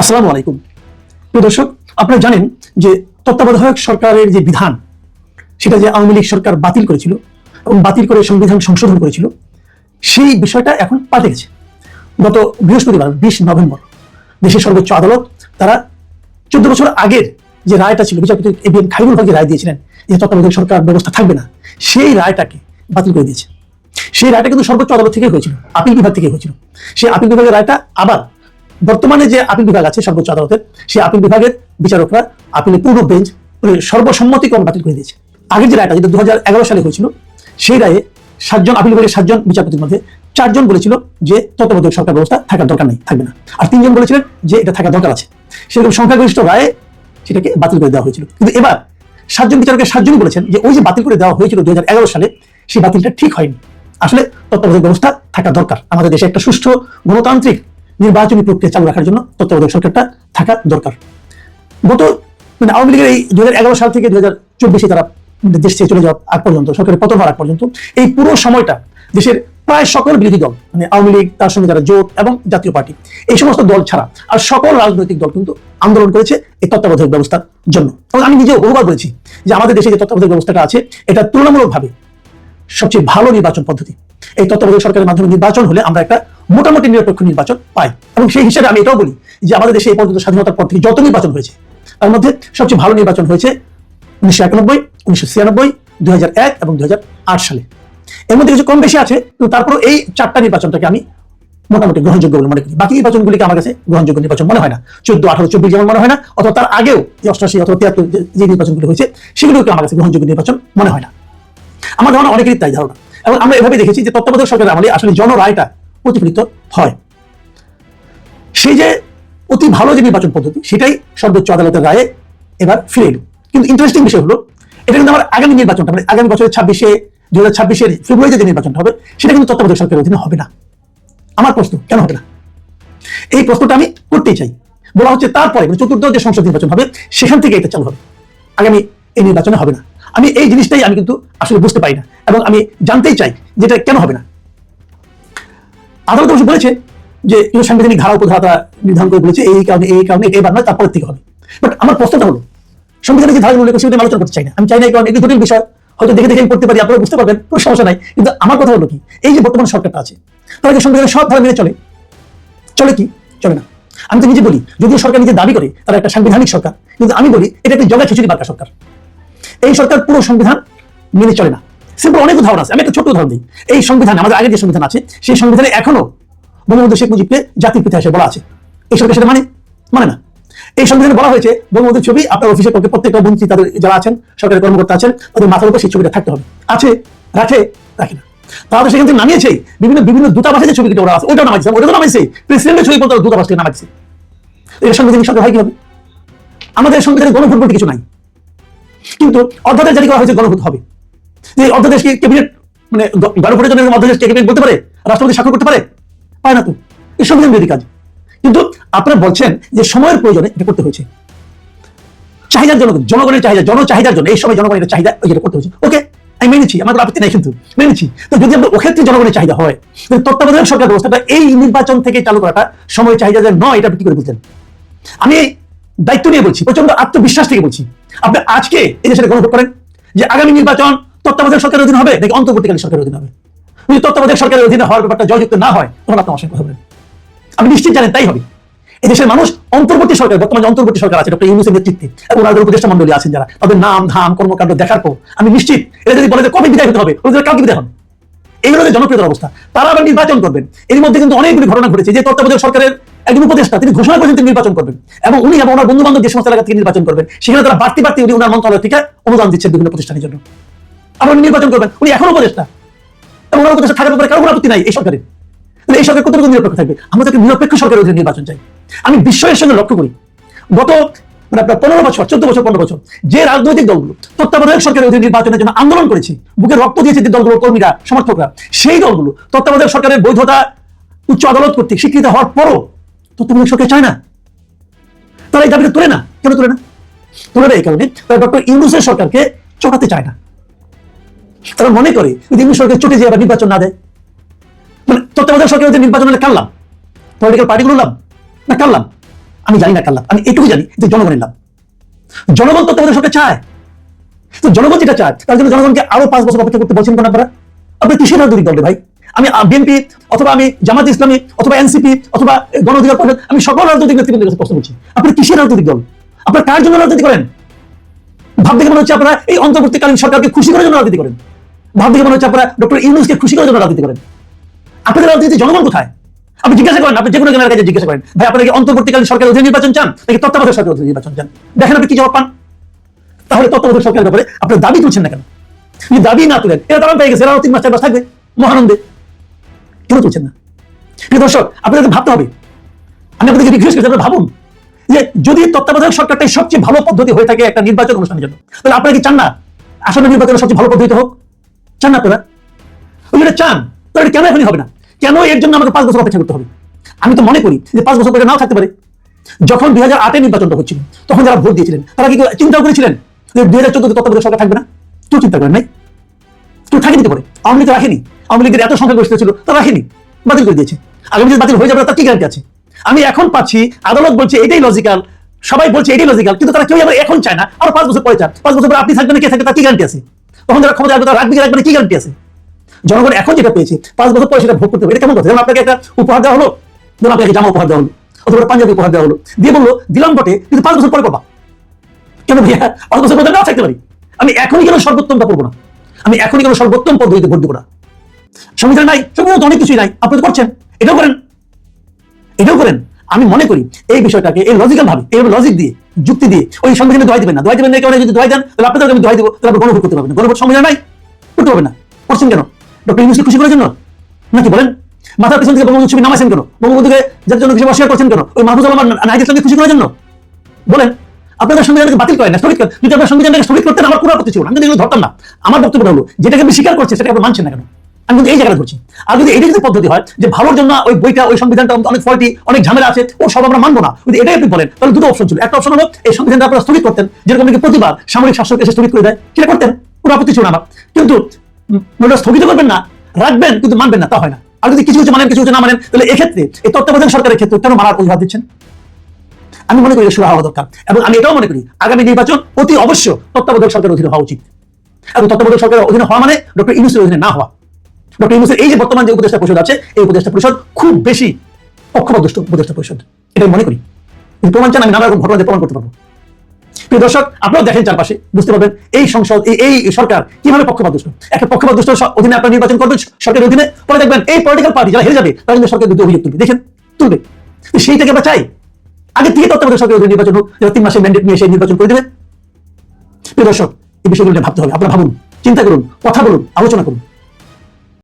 আসসালামু আলাইকুম। প্রিয় দর্শক, আপনারা জানেন যে তত্ত্বাবধায়ক সরকারের যে বিধান, সেটা যে আওয়ামী লীগ সরকার বাতিল করেছিল এবং বাতিল করে সংবিধান সংশোধন করেছিল, সেই বিষয়টা এখন পাল্টে গেছে। গত বৃহস্পতিবার, বিশ নভেম্বর, দেশের সর্বোচ্চ আদালত তারা চোদ্দ বছর আগের যে রায়টা ছিল, বিচারপতি A B M Khairul Haque রায় দিয়েছিলেন যে তত্ত্বাবধায়ক সরকার ব্যবস্থা থাকবে না, সেই রায়টাকে বাতিল করে দিয়েছে। সেই রায়টা কিন্তু সর্বোচ্চ আদালত থেকে হয়েছিল, আপিল বিভাগ থেকে হয়েছিল। সেই আপিল বিভাগের রায়টা আবার বর্তমানে যে আপিল বিভাগ আছে সর্বোচ্চ আদালতের সেই আপিল বিভাগের বিচারকরা আপিলের পূর্ণ বেঞ্চ সর্বসম্মতিক্রমে বাতিল করে দিয়েছে। আগের যে রায়টা, যেটা দু হাজার এগারো সালে হয়েছিল, সেই রায়ে সাতজন, আপিল বিভাগের সাতজন বিচারপতির মধ্যে চারজন বলেছিল যে তত্ত্বাবধায়ক সরকার ব্যবস্থা থাকার দরকার নেই, থাকবে না। আর তিনজন বলেছিলেন যে এটা থাকার দরকার আছে। সেরকম সংখ্যাগরিষ্ঠ রায়ে সেটাকে বাতিল করে দেওয়া হয়েছিল। কিন্তু এবার সাতজন বিচারকের সাতজনই বলেছেন যে ওই যে বাতিল করে দেওয়া হয়েছিল দু হাজার এগারো সালে, সেই বাতিলটা ঠিক হয়নি। আসলে তত্ত্বাবধায়ক ব্যবস্থা থাকা দরকার। আমাদের দেশে একটা সুষ্ঠু গণতান্ত্রিক নির্বাচনী প্রক্রিয়া চালু রাখার জন্য তত্ত্বাবধায়ক সরকারটা থাকা দরকার। গত মানে আওয়ামী লীগের এই দুই হাজার এগারো সাল থেকে দু হাজার চব্বিশে তারা দেশ থেকে চলে যাওয়ার আগ পর্যন্ত, সরকারের পতন আগ পর্যন্ত, এই পুরো সময়টা দেশের প্রায় সকল বিরোধী দল মানে আওয়ামী লীগ, তার সঙ্গে যারা জোট এবং জাতীয় পার্টি, এই সমস্ত দল ছাড়া আর সকল রাজনৈতিক দল কিন্তু আন্দোলন করেছে এই তত্ত্বাবধায়ক ব্যবস্থার জন্য। আমি নিজেও বহুবার বলেছি যে আমাদের দেশে যে তত্ত্বাবধায়ক ব্যবস্থাটা আছে, এটা তুলনামূলকভাবে সবচেয়ে ভালো নির্বাচন পদ্ধতি। এই তত্ত্বাবধায়ক সরকারের মাধ্যমে নির্বাচন হলে আমরা একটা মোটামুটি নিরপেক্ষ নির্বাচন পাই। এবং সেই হিসেবে আমি এটাও বলি যে আমাদের দেশে এই পর্যন্ত স্বাধীনতার পর থেকে যত নির্বাচন হয়েছে, তার মধ্যে সবচেয়ে ভালো নির্বাচন হয়েছে উনিশশো একানব্বই, উনিশশো ছিয়ানব্বই, দুই এবং দু হাজার আট সালে। এর মধ্যে কিছু কম বেশি আছে, কিন্তু তারপরেও এই চারটা নির্বাচনটাকে আমি মোটামুটি গ্রহণযোগ্য বলে মনে করি। বাকি নির্বাচনগুলিকে আমার কাছে গ্রহণযোগ্য নির্বাচন মনে হয় না। চোদ্দ, আঠারো, চব্বিশ যেমন মনে হয় না, অথবা তার আগেও যে অষ্টাশি অথবা তিয়াত্তর যে নির্বাচনগুলো হয়েছে সেগুলোকে আমার কাছে গ্রহণযোগ্য নির্বাচন মনে হয় না। আমার ধারণা অনেকেরই তাই ধারণা। এবং আমরা এভাবে দেখেছি যে তত্ত্বাবধায়ক সরকারের আমলে আসলে জনরায়টা প্রতিফলিত হয়। সেই যে অতি ভালো যে নির্বাচন পদ্ধতি, সেটাই সর্বোচ্চ আদালতের রায়ে এবার ফিরে এলো। কিন্তু ইন্টারেস্টিং বিষয় হলো, এটা কিন্তু আমার আগামী নির্বাচনটা মানে আগামী বছরের ছাব্বিশে দু হাজার ছাব্বিশের ফেব্রুয়ারিতে যে নির্বাচনটা হবে, সেটা কিন্তু তত্ত্বাবধায়ক সরকারের অধীনে হবে না। আমার প্রশ্ন, কেন হবে না? এই প্রশ্নটা আমি করতেই চাই। বলা হচ্ছে তারপরে মানে চতুর্থ যে সংসদ নির্বাচন হবে, সেখান থেকে এটা চালু হবে। আগামী এই নির্বাচনে হবে না। আমি এই জিনিসটাই আমি কিন্তু আসলে বুঝতে পারি না এবং আমি জানতেই চাই যেটা কেন হবে না। আদালত অবশ্য বলেছে যে সাংবিধানিক ধারা, উপধারা নির্ধারণ করে বলেছে এই কারণে এই কারণে, এবার নয়, তারপরের থেকে হবে। বাট আমার প্রশ্নটা হলো সংবিধানের যে ধারাগুলো সেগুলো আমি আলোচনা করতে চাই না। আমি চাই না এই কারণে জটিল বিষয়, হয়তো দেখে দেখে আমি করতে পারি আপনারা বুঝতে পারবেন, কোনো সমস্যা নাই। কিন্তু আমার কথা হলো কি, এই যে বর্তমান সরকারটা আছে, তারা যে সংবিধানের সব ধারা মেনে চলে? চলে কি? চলে না। আমি তো নিজে বলি, যদিও সরকার নিজে দাবি করে, তারা একটা সাংবিধানিক সরকার। কিন্তু আমি বলি, এটা একটা জগা খিচুড়ি বার্তা সরকার। এই সরকার পুরো সংবিধান মেনে চলে না। সিম্পল অনেক উদাহরণ আছে। আমি একটা ছোট উদাহরণ দিই। এই সংবিধান, আমাদের আগের যে সংবিধান আছে, সেই সংবিধানে এখনও বঙ্গবন্ধু শেখ মুজিবকে জাতির পিতা হিসেবে বলা আছে। এই সরকার সেটা মানে? মানে না। এই সংবিধানে বলা হয়েছে, বঙ্গবন্ধুর ছবি, আপনার অফিসের পক্ষে প্রত্যেকটা মন্ত্রী তাদের যারা আছেন সরকারি কর্মকর্তা আছেন, তাদের মাথার উপর সেই ছবিটা থাকতে হবে। আছে, রাখে রাখে না। তারা সেখান থেকে নামিয়েছে বিভিন্ন বিভিন্ন দূতাবাসে যে ছবি ওরা আছে ওটাও নামাইছে ওটা তো নামাইছে প্রেসিডেন্টের ছবি পর্যন্ত দূতাবাস থেকে নামাইছে এটা সাংবিধানিক সরকার হয় কি হবে আমাদের সংবিধানে গণভোট বলতে কিছু নাই। কিন্তু অর্ধাদেশ জারি করা হয়েছে, গণভোট হবে। যে অর্ধাদেশ কি ক্যাবিনেট মানে গণভোটের জন্য অর্ধাদেশ ক্যাবিনেট বলতে পারে, রাষ্ট্রপতি স্বাক্ষর করতে পারে, পায় না তো। এই সংবিধান বিরোধী কাজ। কিন্তু আপনারা বলছেন যে সময়ের প্রয়োজনে এটা করতে হয়েছে। চাহিদার জন্য, জনগণের চাহিদা জন চাহিদার জন্য, এই সময় জনগণের চাহিদা এটা করতে হয়েছে। ওকে, আমি মেনেছি আমার কোনো আপত্তি নাই কিন্তু মেনেছি তো যদি আমরা ওক্ষেত্রে জনগণের চাহিদা হয় তত্ত্বাবধায়ক সরকার ব্যবস্থাটা এই নির্বাচন থেকে চালু করাটা সময় চাহিদা যে নয়, এটা কি করে বুঝলেন? আমি দায়িত্ব নিয়ে বলছি প্রচণ্ড আত্মবিশ্বাস থেকে বলছি। আপনি আজকে এই দেশে গণভোট করেন যে আগামী নির্বাচন তত্ত্বাবধায়ক সরকারের অধীন হবে নাকি অন্তর্বর্তীকালীন সরকারের অধীন হবে? যদি তত্ত্বাবধায়ক সরকারের অধীনে হওয়ার ব্যাপারটা জয়যুক্ত না হয়, তখন আপনি অসংখ্য হবেন। আপনি নিশ্চিত জানেন তাই হবে। এই দেশের মানুষ অন্তর্বর্তী সরকার, বর্তমানে অন্তর্বর্তী সরকার আছে, ডক্টর ইউনুসের নেতৃত্বে, এবং ওনাদের উপদেষ্টা মন্ডলী আছেন যারা, তাদের নাম, ধাম, কর্মকাণ্ড দেখার পর, আমি নিশ্চিত এটা যদি বলে যে কবে বিদায় হতে হবে, ওদের কালকে বিদায় হন এইগুলো জনপ্রিয়তার অবস্থা। তারা আবার নির্বাচন করবেন। এর মধ্যে কিন্তু অনেকগুলি ঘটনা ঘটেছে যে তত্ত্বাবধায়ক সরকারের একজন উপদেষ্টা, তিনি ঘোষণা করেছেন তিনি নির্বাচন করবেন। এবং উনি এবং ওনার বন্ধু বান্ধব যে সমস্ত এলাকা থেকে নির্বাচন করবেন, সেখানে তারা বাড়তি বাড়তি উনি ওনার মন্ত্রণালয় থেকে অনুদান দিচ্ছেন বিভিন্ন প্রতিষ্ঠানের জন্য। আবার উনি নির্বাচন করবেন, উনি এখনও উপদেষ্টা। এবং ওনার উপদেষ্টা থাকার ব্যাপারে কারও কোনো আপত্তি নাই এই সরকারের। তাহলে এই সরকার কতটুকু নিরপেক্ষ থাকবে? আমরা তাকে নিরপেক্ষ সরকারের অধীনে নির্বাচন চাই। আমি বিশ্বের সঙ্গে লক্ষ্য করি, গত মানে আপনার পনেরো বছর, চোদ্দ বছর, পনেরো বছর, যে রাজনৈতিক দলগুলো, তত্ত্বাবধায়ক সরকারের অধীনে নির্বাচনের জন্য আন্দোলন করেছে, বুকে রক্ত দিয়েছে যে দলগুলো কর্মীরা, সমর্থকরা, সেই দলগুলো তত্ত্বাবধায়ক সরকারের বৈধতা উচ্চ আদালত কর্তৃক স্বীকৃত হওয়ার পরও তত্ত্বাবধায়ক সরকার চায় না? তারা এই দাবিটা তোলে না? কেন তোলে না? তোলে না এই কারণে তারা ডক্টর ইউনুসের সরকারকে চটাতে চায় না। তারা মনে করে যদি ইউনুস সরকার চটে যায় আবার নির্বাচন না দেয় মানে তত্ত্বাবধায়ক সরকারের অধীনে নির্বাচন হলে কারলাম পলিটিক্যাল পার্টিগুলো লাভ না কারলাম আমি জানি না কার লাভ আমি এটুকু জানি যে জনগণের লাভ জনগণ তত্ত্বাবধায়ক সরকার চায়। তো জনগণ যেটা চায়, তার জন্য জনগণকে আরও পাঁচ বছর অপেক্ষা করতে বলছেন কেন আপনারা? আপনি কিসের রাজনৈতিক দল ভাই? আমি বিএনপি অথবা আমি জামাত ইসলামী অথবা এনসিপি অথবা গণ অধিকার পরিষদ, আমি সকল রাজনৈতিক নেতৃবৃন্দের কাছে প্রশ্ন করছি। আপনি কিসের রাজনৈতিক দল? আপনার কার জন্য রাজনীতি করেন? ভাব দেখে মনে হচ্ছে আপনারা এই অন্তর্বর্তীকালীন সরকারকে খুশি করার জন্য রাজনীতি করেন। ভাব দেখে মনে হচ্ছে আপনারা ডক্টর ইউনুসকে খুশি করার জন্য রাজনীতি করেন। আপনাদের রাজনীতি জনগণ কোথায়? আপনি জিজ্ঞাসা করেন, আপনি যে কোনো জনের কাছে জিজ্ঞাসা করেন। ভাই, আপনারা কি অন্তর্বর্তীকালীন সরকারের অধীনে নির্বাচন চান? নাকি তত্ত্বাবধায়ক সরকারের অধীনে নির্বাচন চান? দেখেন আপনি কি জবাব পান? তাহলে তত্ত্বাবধায়ক সরকারের ব্যাপারে আপনার দাবি তুলছেন না কেন? যদি দাবি না তুলেন, এরা তারা পেয়ে গেছে এরা তিন মাস, চার মাস থাকবে। মহানন্দে। কেন তুলছেন না। প্রিয় দর্শক, আপনাদের ভাবতে হবে। আমি আপনাদেরকে রিকোয়েস্ট করছি আপনারা ভাবুন যে যদি তত্ত্বাবধায়ক সরকারটাই সবচেয়ে ভালো পদ্ধতি হয়ে থাকে একটা নির্বাচন অনুষ্ঠানের জন্য, তাহলে আপনারা কি চান না আসন্ন নির্বাচনের সবচেয়ে ভালো পদ্ধতি হোক? চান না আপনারা? ওই যেটা চান, তাহলে কেন এখনই হবে না? কেন এর জন্য আমাকে পাঁচ বছর অপেক্ষা করতে হবে? আমি তো মনে করি যে পাঁচ বছর পরে নাও থাকতে পারে। যখন দুই হাজার আটে নির্বাচনটা হচ্ছিল, তখন যারা ভোট দিয়েছিলেন, তারা কি কেউ চিন্তা করেছিলেন যে দুই হাজার চোদ্দতে তত্ত্বাবধায়ক সরকার থাকবে না? কেউ চিন্তা করেন নাই। কেউ থাকে দিতে পারে। আওয়ামী লীগ তো রাখেনি। আওয়ামী লীগের এত সংখ্যা গরিষ্ঠ ছিল তা রাখেনি বাতিল করে দিয়েছে। আগামী বাতিল হয়ে যাবে তার কি গ্যারান্টি আছে? আমি এখন পাচ্ছি আদালত বলছে এটাই লজিক্যাল সবাই বলছে এটাই লজিক্যাল কিন্তু তারা কেউ আবার এখন চায় না আর পাঁচ বছর পরে চায়। পাঁচ বছর পরে আপনি থাকবেন না কে থাকবে তার কি গ্যারান্টি আছে? তখন যারা ক্ষমতা রাখবে কি রাখবে না, কি গ্যারান্টি আছে? জনগণ এখন যেটা পেয়েছে পাঁচ বছর পরে সেটা ভোগ করতে হবে এটা কেমন কথা? যেমন আপনাকে একটা উপহার দেওয়া হলো যেমন আপনাকে জামা উপহার দেওয়া হলো অথবা পাঞ্জাবি উপহার দেওয়া হলো দিয়ে বলল দিলাম বটে কিন্তু পাঁচ বছর পরে পাবা কেন ভাইয়া? পাঁচ বছর পরে নাও থাকতে পারি। আমি এখনই কেন সর্বোত্তমটা করব না? আমি এখনই কেন সর্বোত্তম পদ্ধতিতে ভোট দেবো না? সংবিধান নাই, সংবিধান তো অনেক কিছুই নাই। আপনি তো করছেন। এটাও করেন। এটাও করেন। আমি মনে করি এই বিষয়টাকে এই লজিক্যাল ভাবে, এই লজিক দিয়ে, যুক্তি দিয়ে, ওই সংবিধানে দোয়াই দিবেন না। দোয়াই দিবেন না কারণে যদি দোয়াই দেন, তাহলে আপনাদের আমি দোয়াই দেবো, তাহলে আপনি গণভোট করতে পারবেন। গণভোট সংবিধান নাই, করতে পারবেন না। করছেন কেন? ডক্টর ইউনুসকে খুশি করার জন্য? নাকি বলেন? মাথার পিছন থেকে বঙ্গবন্ধু ছবি নামাইছেন কেন? বঙ্গবন্ধুকে যার জন্য কিছু অস্বীকার করছেন কেন? ওই মাহফুজ আলম নাহিদ ইসলামকে খুশি করার জন্য? বলেন, আপনাদের সংবিধানকে বাতিল করেন না, স্থগিত করেন। যদি আপনার সংবিধানটাকে স্থগিত করতেন আমার কোনো আপত্তি ছিল না। আমি এগুলো ধরতাম না। আমার বক্তব্য হলো, যেটাকে আমি স্বীকার করছি, সেটাকে আপনি মানছেন না কেন? আমি কিন্তু এই জায়গাটা করছি আর যদি এটা যদি পদ্ধতি হয় যে ভালোর জন্য ওই বইটা, ওই সংবিধানটা অনেক ফল্টি অনেক ঝামেলা আছে, ও সব আমরা মানবো না। যদি এটাই আপনি বলেন, তাহলে দুটো অপশন ছিল। একটা অপশন হলো, এই সংবিধানটা আপনারা স্থগিত করতেন। যেরকম নাকি প্রতিবার সামরিক শাসক এসে স্থগিত করে দেয়, সেটা করতেন। কোনো আপত্তি ছিল না আমার। কিন্তু ওটা স্থগিত করবেন না, রাখবেন, কিন্তু মানবেন না, তা হয় না। আর যদি কিছু কিছু মানেন, কিছু কিছু না মানেন, তাহলে এক্ষেত্রে এই তত্ত্বাবধায়ক সরকারের ক্ষেত্রে কেন মারার অজুহাত দিচ্ছেন? আমি মনে করি শুরু হওয়া দরকার। এবং আমি এটাও মনে করি, আগামী নির্বাচন অতি অবশ্য তত্ত্বাবধায়ক সরকারের অধীনে হওয়া উচিত। এবং তত্ত্বাবধায়ক সরকারের অধীনে হওয়া মানে ডক্টর ইউনুসের অধীনে না হওয়া। ডক্টর ইউনুসের এই যে বর্তমান যে উপদেষ্টা পরিষদ আছে, এই উপদেষ্টা পরিষদ খুব বেশি পক্ষপাতদুষ্ট উপদেষ্টা পরিষদ। এটা মনে করি। প্রমাণ চান, আমি নানা রকম ঘটনা প্রমাণ করতে পারব। প্রিয় দর্শক আপনারা দেখেন চারপাশে, বুঝতে পারবেন, এই সংসদ, এই সরকার কীভাবে পক্ষপাত দুষ্ট একটা পক্ষপাত দুষ্ট অধীনে আপনার নির্বাচন করবেন সরকারের অধীনে। পরে দেখবেন এই পলিটিক্যাল পার্টি যারা হেরে যাবে, তারা কিন্তু সরকারের বিরুদ্ধে অভিযোগ তুলবে। দেখেন, তুলবে। তো সেইটাকে আমরা চাই। আগে থেকে তত্ত্বাবধায়ক সরকারের অধীনে নির্বাচন হোক, যারা তিন মাসের ম্যান্ডেট নিয়ে সেই নির্বাচন করে দেবে। প্রিয় দর্শক, এই বিষয়গুলো ভাবতে হবে। আপনারা ভাবুন, চিন্তা করুন, কথা বলুন, আলোচনা করুন।